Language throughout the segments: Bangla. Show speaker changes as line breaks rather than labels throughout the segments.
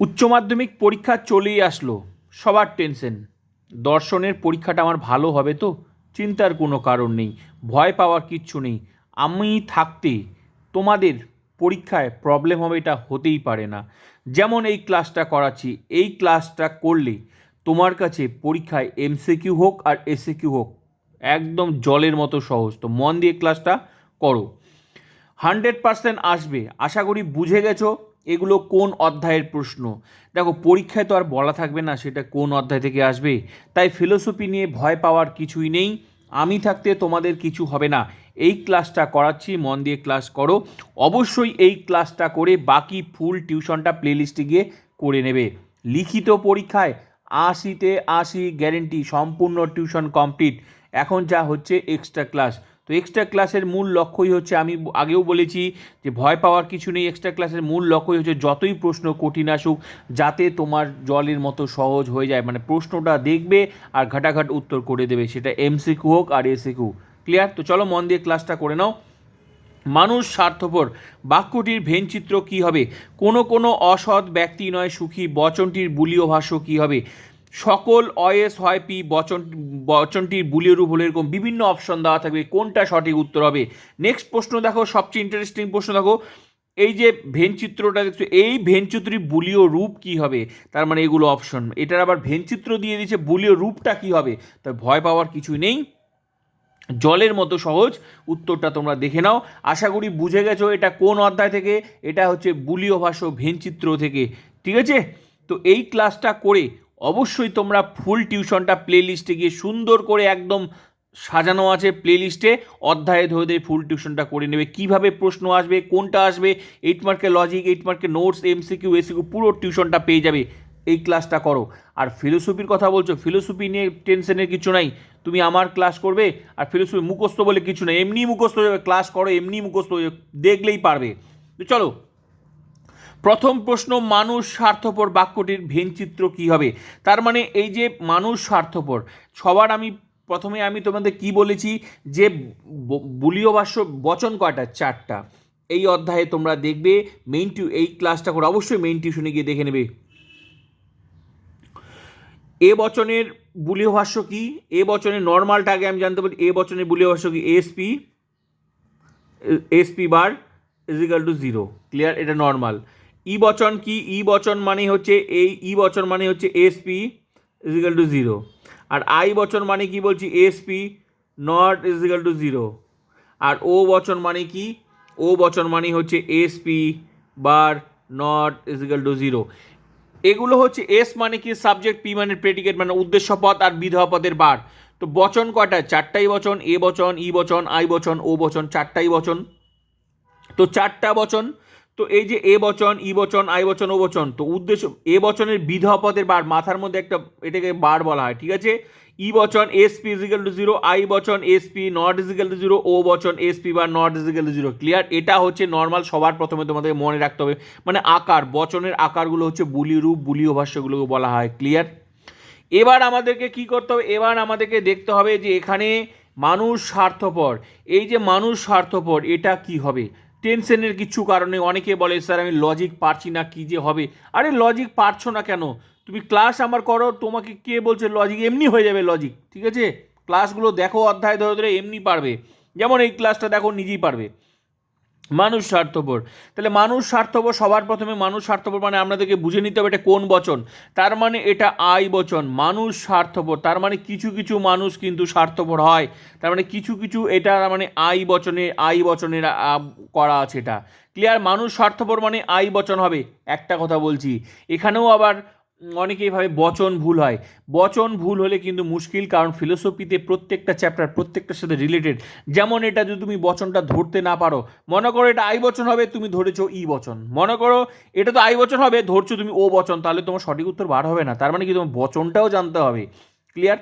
উচ্চ মাধ্যমিক পরীক্ষা চলেই আসলো, সবার টেনশন দর্শনের পরীক্ষাটা আমার ভালো হবে তো, চিন্তার কোনো কারণ নেই, ভয় পাওয়ার কিচ্ছু নেই। আমি থাকতে তোমাদের পরীক্ষায় প্রবলেম হবে এটা হতেই পারে না। যেমন এই ক্লাসটা করাচ্ছি, এই ক্লাসটা করলে তোমার কাছে পরীক্ষায় এমসিকিউ হোক আর এসিকিউ হোক, একদম জলের মতো সহজ। তো মন দিয়ে ক্লাসটা করো। হান্ড্রেড পার্সেন্ট আসবে। আশা করি বুঝে গেছো। এগুলো কোন অধ্যায়ের প্রশ্ন? দেখো, পরীক্ষায় তো আর বলা থাকবে না সেটা কোন অধ্যায় থেকে আসবে। তাই ফিলোসফি নিয়ে ভয় পাওয়ার কিছুই নেই। আমি থাকতে তোমাদের কিছু হবে না। এই ক্লাসটা করাচ্ছি, মন দিয়ে ক্লাস করো। অবশ্যই এই ক্লাসটা করে বাকি ফুল টিউশনটা প্লেলিস্টে গিয়ে করে নেবে। লিখিত পরীক্ষায় আশিতে আশি গ্যারেন্টি সম্পূর্ণ টিউশন কমপ্লিট এখন যা হচ্ছে এক্সট্রা ক্লাস তো এক্সট্রা ক্লাসের মূল লক্ষ্যই হচ্ছে, আমি আগেও বলেছি যে ভয় পাওয়ার কিছু নেই এক্সট্রা ক্লাসের মূল লক্ষ্যই হচ্ছে যতই প্রশ্ন কঠিন আসুক, যাতে তোমার জলের মতো সহজ হয়ে যায় মানে প্রশ্নটা দেখবে আর ঘাটাঘাট উত্তর করে দেবে, সেটা এমসিকিউ হোক আর এসিকিউ ক্লিয়ার তো চলো মন দিয়ে ক্লাসটা করে নাও। মানুষ স্বার্থপর। বাক্যটির ভেনচিত্র কী হবে? কোনো কোনো অসৎ ব্যক্তি নয়, সুখী। বচনটির বুলীয় ভাষ্য কী হবে? সকল অয়েস হয় পি বচন, বচনটির বুলীয় রূপ হলে এরকম বিভিন্ন অপশন দেওয়া থাকবে। কোনটা সঠিক উত্তর হবে? নেক্সট প্রশ্ন দেখো, সবচেয়ে ইন্টারেস্টিং প্রশ্ন দেখো। এই যে ভেনচিত্রটা দেখছ, এই ভেনচিত্রটির বুলীয় রূপ কি হবে? তার মানে এগুলো অপশন এটার আবার ভেনচিত্র দিয়ে দিয়েছে, বুলীয় রূপটা কি হবে? তাই ভয় পাওয়ার কিছুই নেই। জলের মতো সহজ, উত্তরটা তোমরা দেখে নাও। আশা করি বুঝে গেছো এটা কোন অধ্যায় থেকে? এটা হচ্ছে বুলীয় ভাষ্য ভেনচিত্র থেকে। ঠিক আছে? তো এই ক্লাসটা করে অবশ্যই তোমরা ফুল টিউশনটা প্লেলিস্টে গিয়ে সুন্দর করে একদম সাজানো আছে প্লেলিস্টে। অধ্যায়ে ধরে ধরে ফুল টিউশনটা করে নেবে। কীভাবে প্রশ্ন আসবে, কোনটা আসবে এইট মার্কের লজিক এইট মার্কের নোটস এমসিকিউ এসিকিউ পুরো টিউশনটা পেয়ে যাবে। এই ক্লাসটা করো। আর ফিলোসফির কথা বলছো ফিলোসফি নিয়ে টেনশনের কিছু নাই। তুমি আমার ক্লাস করবে আর ফিলোসফি মুখস্থ বলে কিছু নেই। এমনি মুখস্থ হয়ে যাবে ক্লাস করো এমনি মুখস্থ হয়ে দেখলেই পারবে। চলো প্রথম প্রশ্ন, মানুষ স্বার্থপর? বাক্যটির ভেনচিত্র কী হবে? তার মানে এই যে মানুষ স্বার্থপর, সবার আমি প্রথমে আমি তোমাদের কি বলেছি যে বুলীয় ভাষ্য বচন কয়টা? চারটা। এই অধ্যায়ে তোমরা দেখবে মেইন টিউ এই ক্লাসটা করে অবশ্যই মেইন টিউশনে গিয়ে দেখে নেবে। এ বচনের বুলীয় ভাষ্য কি? এ বচনের নর্মালটা আগে আমি জানতে পারি, এ বচনের বুলীয় ভাষ্য কি? SP SP bar equal to zero clear এটা নর্মাল ই বচন কি? ই বচন মানে হচ্ছে এই ই বচন মানে হচ্ছে এসপি ইজিক্যাল টু জিরো আর আই বচন মানে কি বলছি? SP not equal to zero R O বচন মানে কি? ও বচন মানে হচ্ছে SP bar not equal to zero এগুলো হচ্ছে এস মানে কি? সাবজেক্ট পি মানে প্রেডিকেট মানে উদ্দেশ্য পদ আর বিধেয় পদের বার। তো বচন কয়টা? চারটাই বচন, এ বচন, ই বচন, আই বচন, ও বচন, চারটাই বচন। তো চারটা বচন তো এই যে এ বচন, ই বচন, আই বচন, ও বচন, তো উদ্দেশ্য এ বচনের বিধেয় পদের বার মাথার মধ্যে একটা এটাকে বার বলা হয়, ঠিক আছে? ই বচন, S P equal to zero, I বচন, S P not equal to zero, O বচন, S P bar not equal to zero, clear? এটা হচ্ছে নর্মাল সবার প্রথমে তোমাদের মনে রাখতে হবে মানে আকার, বচনের আকারগুলো হচ্ছে বুলি রূপ বুলীয় ভাষ্যগুলোকে বলা হয়, ক্লিয়ার? এবার আমাদেরকে কি করতে হবে? এবার আমাদেরকে দেখতে হবে যে এখানে মানুষ স্বার্থপর, এই যে মানুষ স্বার্থপর, এটা কি হবে? টেনশনের কিছু কারণে অনেকে বলে, স্যার, আমি লজিক পারছি না, কী যে হবে? আরে লজিক পারছ না কেন? তুমি ক্লাস আমার করো, তোমাকে কে বলছে লজিক এমনি হয়ে যাবে লজিক ঠিক আছে? ক্লাসগুলো দেখো অধ্যায় ধরে ধরে এমনি পারবে। যেমন এই ক্লাসটা দেখো, নিজেই পারবে। মানুষ স্বার্থপর। তাহলে মানুষ স্বার্থপর, সবার প্রথমে মানুষ স্বার্থপর মানে আপনাদেরকে বুঝে নিতে হবে এটা কোন বচন। তার মানে এটা আই বচন, মানুষ স্বার্থপর, তার মানে কিছু কিছু মানুষ কিন্তু স্বার্থপর হয়। তার মানে কিছু কিছু এটা মানে আই বচনে, আই বচনের করা আছে এটা। ক্লিয়ার? মানুষ স্বার্থপর মানে আই বচন হবে, একটা কথা বলছি। এখানেও আবার অনেকেই ভাবে বচন ভুল হয়। বচন ভুল হলে কিন্তু মুশকিল, কারণ ফিলোসফিতে প্রত্যেকটা চ্যাপ্টার প্রত্যেকটার সাথে রিলেটেড যেমন এটা যদি তুমি বচনটা ধরতে না পারো, মনে করো এটা আই বচন হবে, তুমি ধরেছ ই বচন। মনে করো এটা তো আই বচন হবে, ধরছো তুমি ও বচন, তাহলে তোমার সঠিক উত্তর বার হবে না। তার মানে কি তোমার বচনটাও জানতে হবে। ক্লিয়ার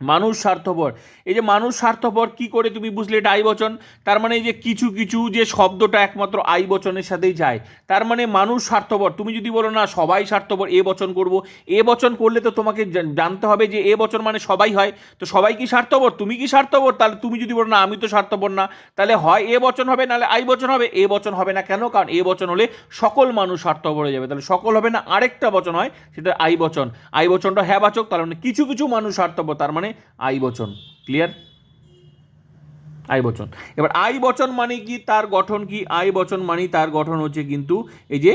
মানুষ স্বার্থপর। এই যে মানুষ স্বার্থপর, কি করে তুমি বুঝলে এটা আই বচন? তার মানে এই যে কিছু কিছু যে শব্দটা একমাত্র আই বচনের সাথেই যায়। তার মানে মানুষ স্বার্থপর। তুমি যদি বলো, না, সবাই স্বার্থপর, এ বচন করব। এ বচন করলে তো তোমাকে জানতে হবে যে এ বচন মানে সবাই হয়। তো সবাই কি স্বার্থপর? তুমি কি স্বার্থপর? তাহলে তুমি যদি বলো, না, আমি তো স্বার্থপর না, তাহলে হয় এ বচন হবে, নাহলে আই বচন হবে। এ বচন হবে না কেন? কারণ এ বচন হলে সকল মানুষ স্বার্থপর হয়ে যাবে। তাহলে সকল হবে না, আরেকটা বচন হয়, সেটা আই বচন। আই বচনটা হ্যাঁ বাচক তার মানে কিছু কিছু মানুষ স্বার্থপর। তার মানে আই বচন ক্লিয়ার আই বচন। এবার আই বচন মানে কি, তার গঠন কি? আই বচন মানে তার গঠন হচ্ছে কিন্তু এই যে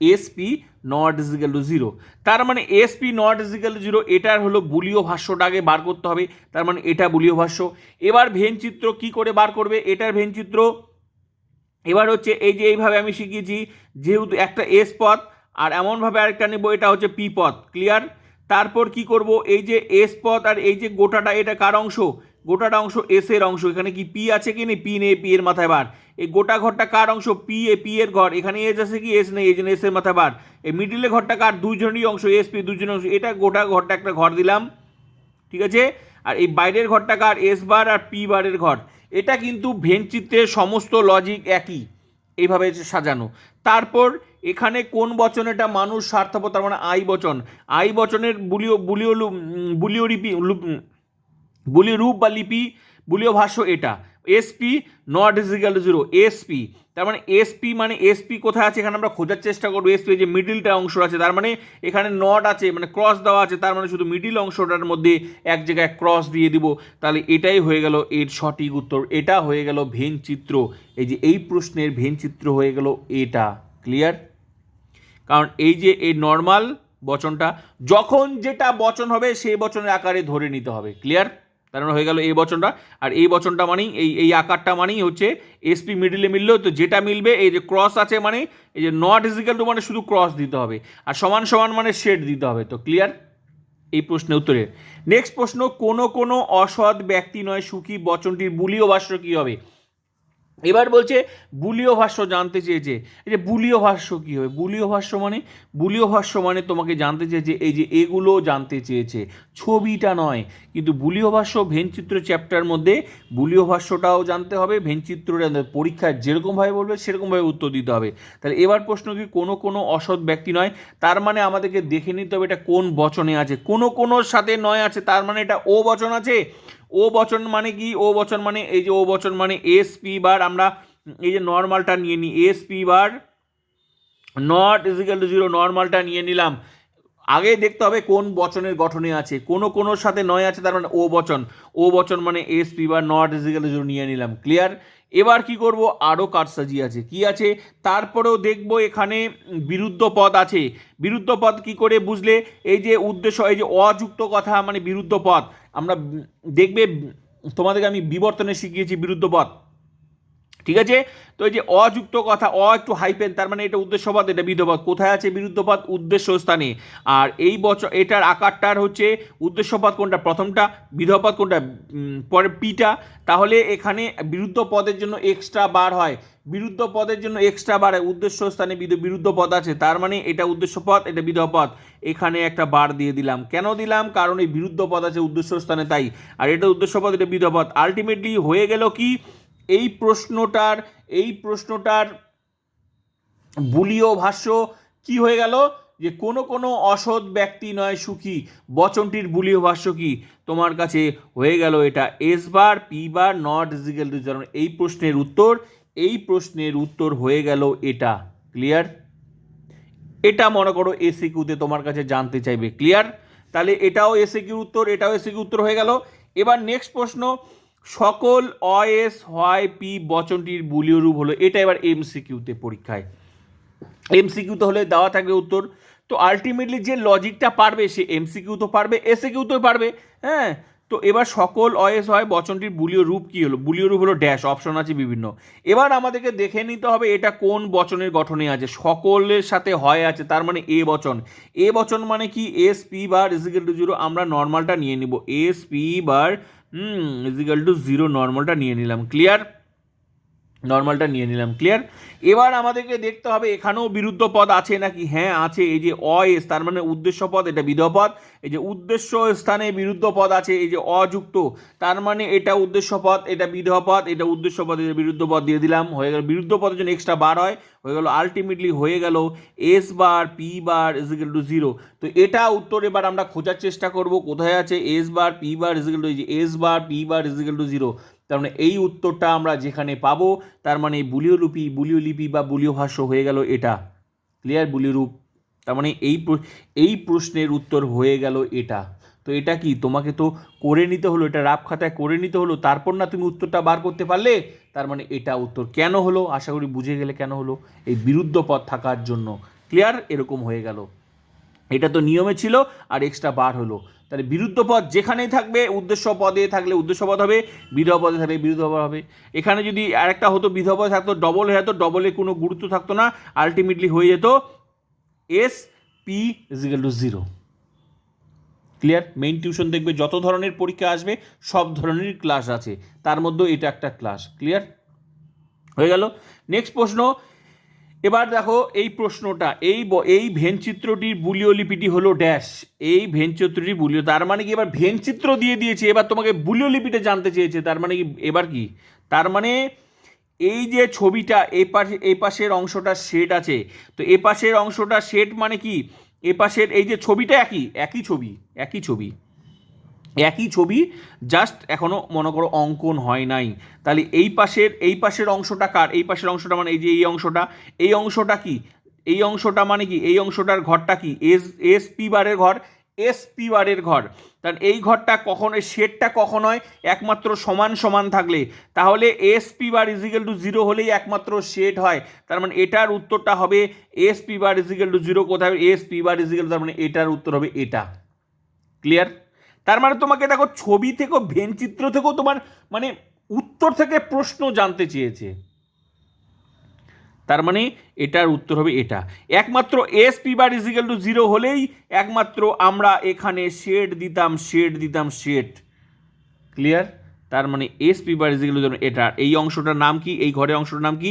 SP not equal to zero তার মানে এসপি নট ইজিক্যাল জিরো এটার হলো বুলীয় ভাষ্যটা আগে বার করতে হবে। তার মানে এটা বুলীয় ভাষ্য। এবার ভেন চিত্র কি করে বার করবে? এটার ভেন চিত্র এবার হচ্ছে এই যে এইভাবে আমি শিখিয়েছি, যেহেতু একটা এস পথ আর এমনভাবে আরেকটা নেব, এটা হচ্ছে পি পথ ক্লিয়ার তারপর কি করব? এই যে এস পথ আর এই যে গোটাটা, এটা কার অংশ? গোটাটা অংশ এস এর অংশ। এখানে কি পি আছে কি নেই? পি নেই পি এর মাথায় বার। এই গোটা ঘরটা কার অংশ? পি এ পি এর ঘর। এখানে এস আছে কি? এস নেই, এই জন্য এস এর মাথায় বার। এই মিডিলে ঘরটা কার? দুজনেরই অংশ এস পি দুজনের অংশ। এটা গোটা ঘরটা একটা ঘর দিলাম। ঠিক আছে? আর এই বাইরের ঘরটা কার? এস বার আর পি বারের ঘর। এটা কিন্তু ভেন চিত্রের সমস্ত লজিক একই। এইভাবে সাজানো। তারপর এখানে কোন বচন এটা? মানুষ, স্বার্থপর, তার মানে আই বচন। আই বচনের বুলিও বুলিও বুলিও লিপি বুলিও রূপ বা লিপি বুলিও ভাষ্য এটা। SP not equal to zero SP তার মানে এসপি মানে এসপি কোথায় আছে? এখানে আমরা খোঁজার চেষ্টা করব। এসপি যে মিডিলটা অংশ আছে, তার মানে এখানে নট আছে মানে ক্রস দেওয়া আছে, তার মানে শুধু মিডিল অংশটার মধ্যে এক জায়গায় ক্রস দিয়ে দিব। তাহলে এটাই হয়ে গেল এর সঠিক উত্তর। এটা হয়ে গেল ভেন চিত্র। এই যে এই প্রশ্নের ভেন চিত্র হয়ে গেল এটা। ক্লিয়ার কারণ এই যে এই নর্মাল বচনটা, যখন যেটা বচন হবে, সেই বচনের আকারে ধরে নিতে হবে। ক্লিয়ার তার মানে হয়ে গেল এই বচনটা। আর এই বচনটা মানেই, এই এই আকারটা মানেই হচ্ছে এসপি মিডিলে মিললেও তো যেটা মিলবে, এই যে ক্রস আছে মানে এই যে নট ইজিক্যাল টু মানে শুধু ক্রস দিতে হবে। আর সমান সমান মানে শেড দিতে হবে, তো ক্লিয়ার এই প্রশ্নের উত্তরে। নেক্সট প্রশ্ন, কোনো কোনো অসৎ ব্যক্তি নয়, সুখী, বচনটির বুলীয় ভাষ্য কী হবে? এবার বলছে বুলীয় ভাষ্য জানতে চেয়েছে। এই যে বুলীয় ভাষ্য কী হবে? বুলীয় ভাষ্য মানে? বুলীয় ভাষ্য মানে তোমাকে জানতে চেয়েছে, এই যে এগুলো জানতে চেয়েছে। ছবিটা নয়, কিন্তু বুলীয় ভাষ্য ভেনচিত্র চ্যাপ্টার মধ্যে বুলীয় ভাষ্যটাও জানতে হবে, ভেনচিত্রটা পরীক্ষায় যেরকমভাবে বলবে, সেরকমভাবে উত্তর দিতে হবে। তাহলে এবার প্রশ্ন কি, কোনো কোনো অসৎ ব্যক্তি নয়, তার মানে আমাদেরকে দেখে নিতে হবে এটা কোন বচনে আছে। কোনো কোনোর সাথে নয় আছে, তার মানে এটা ও বচন আছে? ও বচন মানে কি? ও বচন মানে এই যে ও বচন মানে এস পি বার আমরা এই যে নর্মালটা নিয়ে নিই S P bar not equal to zero নর্মালটা নিয়ে নিলাম। আগে দেখতে হবে কোন বচনের গঠনে আছে। কোনো কোনোর সাথে নয় আছে, তার মানে ও বচন। ও বচন মানে এস পি বা নট ইজিক্যাল নিয়ে নিলাম। ক্লিয়ার? এবার কি করব? আরও কারসাজি আছে? কি আছে? তারপরেও দেখব এখানে বিরুদ্ধ পদ আছে। বিরুদ্ধ পদ কি করে বুঝলে? এই যে উদ্দেশ্য, এই যে অযুক্ত কথা মানে বিরুদ্ধ পদ। আমরা দেখবে, তোমাদেরকে আমি বিবর্তনে শিখিয়েছি বিরুদ্ধ পদ। ঠিক আছে? তো এই যে অযুক্ত কথা, অ একটু হাইপেন তার মানে এটা উদ্দেশ্যপদ এটা বিধপদ কোথায় আছে বিরুদ্ধপদ উদ্দেশ্য স্থানে আর এই বছর এটার আকারটার হচ্ছে উদ্দেশ্যপদ কোনটা? প্রথমটা বিধপদ কোনটা? পরে পিটা। তাহলে এখানে বিরুদ্ধ পদের জন্য এক্সট্রা বার হয়। বিরুদ্ধ পদের জন্য এক্সট্রা বার হয়। উদ্দেশ্য স্থানে বিরুদ্ধ পদ আছে। তার মানে এটা উদ্দেশ্য পদ এটা বিধ পদ এখানে একটা বার দিয়ে দিলাম। কেন দিলাম? কারণ এই বিরুদ্ধ পদ আছে উদ্দেশ্য স্থানে তাই। আর এটা উদ্দেশ্য পদ এটা বিধ পদ আলটিমেটলি হয়ে গেল কি? এই প্রশ্নটার এই প্রশ্নটার বুলীয় ভাষ্য কি হয়ে গেল? যে কোনো কোনো অসৎ ব্যক্তি নয় সুখী। বচনটির বুলীয় ভাষ্য কি? তোমার কাছে হয়ে গেল এটা। S bar P bar not equal to zero এই প্রশ্নের উত্তর, এই প্রশ্নের উত্তর হয়ে গেল এটা। ক্লিয়ার এটা মনে করো এসি কিউতে তোমার কাছে জানতে চাইবে। ক্লিয়ার তাহলে এটাও এসি কিউ উত্তর, এটাও এসি কিউ উত্তর হয়ে গেল। এবার নেক্সট প্রশ্ন সকল অএস হয় পি বচনটির বুলীয় রূপ হলো, এটা এবার এমসিকিউতে পরীক্ষায়। এমসিকিউতে হলে দেওয়া থাকবে উত্তর। তো আলটিমেটলি যে লজিকটা পারবে, সে এমসিকিউ তো পারবে এসে কিউ তো পারবে হ্যাঁ? তো এবার সকল অয়েস হয় বচনটির বুলীয় রূপ কি হলো? বুলীয় রূপ হলো ড্যাশ অপশন আছে বিভিন্ন। এবার আমাদেরকে দেখে নিতে হবে এটা কোন বচনের গঠনে আছে। সকলের সাথে হয় আছে, তার মানে এ বচন। এ বচন মানে কি? S P bar equal to zero আমরা নর্মালটা নিয়ে নিব। S P bar hmm equal to zero নর্মালটা নিয়ে নিলাম ক্লিয়ার নর্মালটা নিয়ে নিলাম ক্লিয়ার এবার আমাদেরকে দেখতে হবে, এখানেও বিরুদ্ধ পদ আছে নাকি? হ্যাঁ আছে। এই যে অ এস, তার মানে উদ্দেশ্য পদ, এটা বিধ পদ। এই যে উদ্দেশ্য স্থানে বিরুদ্ধ পদ আছে, এই যে অযুক্ত, তার মানে এটা উদ্দেশ্য পদ, এটা বিধ পদ, এটা উদ্দেশ্য পদ, এটা বিরুদ্ধ পদ দিয়ে দিলাম। হয়ে গেল, বিরুদ্ধ পদের জন্য এক্সট্রা বার হয়। হয়ে গেল আলটিমেটলি হয়ে গেল S bar P bar equal to zero তো এটা উত্তর এবার আমরা খোঁজার চেষ্টা করব, কোথায় আছে? S bar P bar equal to S bar P bar equal to zero তার মানে এই উত্তরটা আমরা যেখানে পাবো, তার মানে বুলীয় লিপি বুলীয় লিপি বা বুলীয় ভাষ্য হয়ে গেল এটা। ক্লিয়ার বুলিরূপ। তার মানে এই এই প্রশ্নের উত্তর হয়ে গেল এটা। তো এটা কি? তোমাকে তো করে নিতে হলো, এটা রাফ খাতায় করে নিতে হলো, তারপর না তুমি উত্তরটা বার করতে পারলে? তার মানে এটা উত্তর কেন হলো? আশা করি বুঝে গেলে কেন হলো? এই বিরুদ্ধ পথ থাকার জন্য। ক্লিয়ার এরকম হয়ে গেল। এটা তো নিয়মে ছিল আর এক্সট্রা বার হলো। তাহলে বিরুদ্ধ পদ যেখানেই থাকবে, উদ্দেশ্য পদে থাকলে উদ্দেশ্য পদ হবে, বিধবা পদে থাকলে বিরুদ্ধ পদ হবে। এখানে যদি আরেকটা হতো, বিধবা পদে থাকতো ডবল হয়ে যেত ডবলে কোনো গুরুত্ব থাকতো না আলটিমেটলি হয়ে যেত S P equal to zero clear main tuition দেখবে যত ধরনের পরীক্ষা আসবে, সব ধরনের ক্লাস আছে। তার মধ্যেও এটা একটা ক্লাস ক্লিয়ার হয়ে গেল। নেক্সট প্রশ্ন এবার দেখো এই প্রশ্নটা, এই এই ভেনচিত্রটির বুলীয় লিপিটি হলো ড্যাশ, এই ভেনচিত্রটির বুলীয় তার মানে কি এবার ভেনচিত্র দিয়ে দিয়েছে, এবার তোমাকে বুলীয় লিপিটা জানতে চেয়েছে, তার মানে কি, এবার কি? তার মানে এই যে ছবিটা এই পাশে এই পাশের অংশটা শেড আছে, তো এ পাশের অংশটা শেড মানে কি? এ পাশের এই যে ছবিটা একই একই ছবি একই ছবি। একই ছবি জাস্ট এখনও মনে করো অঙ্কন হয় নাই। তাহলে এই পাশের এই পাশের অংশটা কার? এই পাশের অংশটা মানে এই যে এই অংশটা এই অংশটা কি? এই অংশটা মানে কি? এই অংশটার ঘরটা কি? এস এস পি বারের ঘর এস পি বারের ঘর। তাহলে এই ঘরটা কখন, এই শেডটা কখন হয়? একমাত্র সমান সমান থাকলে। তাহলে S P bar equal to zero হলেই একমাত্র শেড হয়। তার মানে এটার উত্তরটা হবে S P bar equal to zero কোথায় এস পি বার ইজিক্যাল তার মানে এটার উত্তর হবে এটা। ক্লিয়ার তার মানে তোমাকে দেখো ছবি থেকেও, ভেনচিত্র থেকেও তোমার মানে উত্তর থেকে প্রশ্ন জানতে চেয়েছে। তার মানে এটার উত্তর হবে এটা। একমাত্র S P bar equal to zero হলেই একমাত্র আমরা এখানে শেড দিতাম শেড দিতাম শেড ক্লিয়ার তার মানে S P bar equal to এটা, এই অংশটার নাম কি? এই ঘরের অংশটার নাম কি?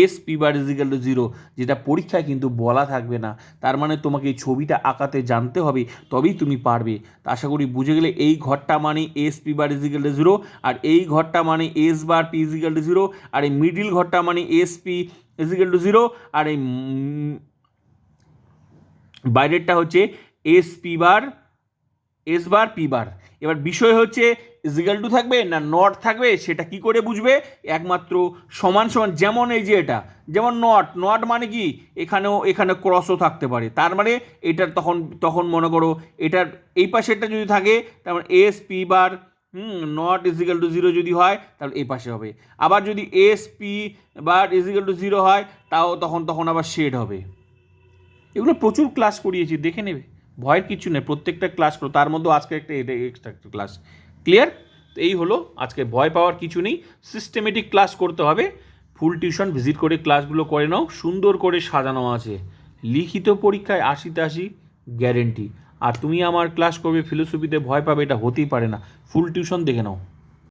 S P bar equal to zero যেটা পরীক্ষায় কিন্তু বলা থাকবে না। তার মানে তোমাকে এই ছবিটা আঁকাতে জানতে হবে, তবেই তুমি পারবে। তা আশা করি বুঝে গেলে এই ঘরটা মানে S P bar equal to zero আর এই ঘরটা মানে S bar P equal to zero আর এই মিডিল ঘরটা মানে S P equal to zero আর এই বাইরেরটা হচ্ছে S P bar S bar P bar এবার বিষয় হচ্ছে ইজিক্যাল টু থাকবে না নট থাকবে, সেটা কি করে বুঝবে? একমাত্র সমান সমান, যেমন এই যে এটা, যেমন নট নট মানে কি? এখানেও, এখানে ক্রসও থাকতে পারে। তার মানে এটার তখন তখন মনে করো এটার এই পাশেরটা যদি থাকে, তার মানে S P bar hmm not equal to zero যদি হয়, তাহলে এই পাশে হবে। আবার যদি S P bar equal to zero হয়, তাও তখন তখন আবার শেড হবে। এগুলো প্রচুর ক্লাস করিয়েছি, দেখে নেবে। ভয়ের কিছু নেই, প্রত্যেকটা ক্লাস করো। তার মধ্যে আজকে একটা এক্সট্রা ক্লাস ক্লিয়ার? তো এই হলো, আজকে ভয় পাওয়ার কিছু নেই। সিস্টেমেটিক ক্লাস করতে হবে। ফুল টিউশন ভিজিট করে ক্লাসগুলো করে নাও। সুন্দর করে সাজানো আছে। লিখিত পরীক্ষায় আশি গ্যারেন্টি আর তুমি আমার ক্লাস করবে ফিলোসফিতে ভয় পাবে, এটা হতেই পারে না। ফুল টিউশন দেখে নাও।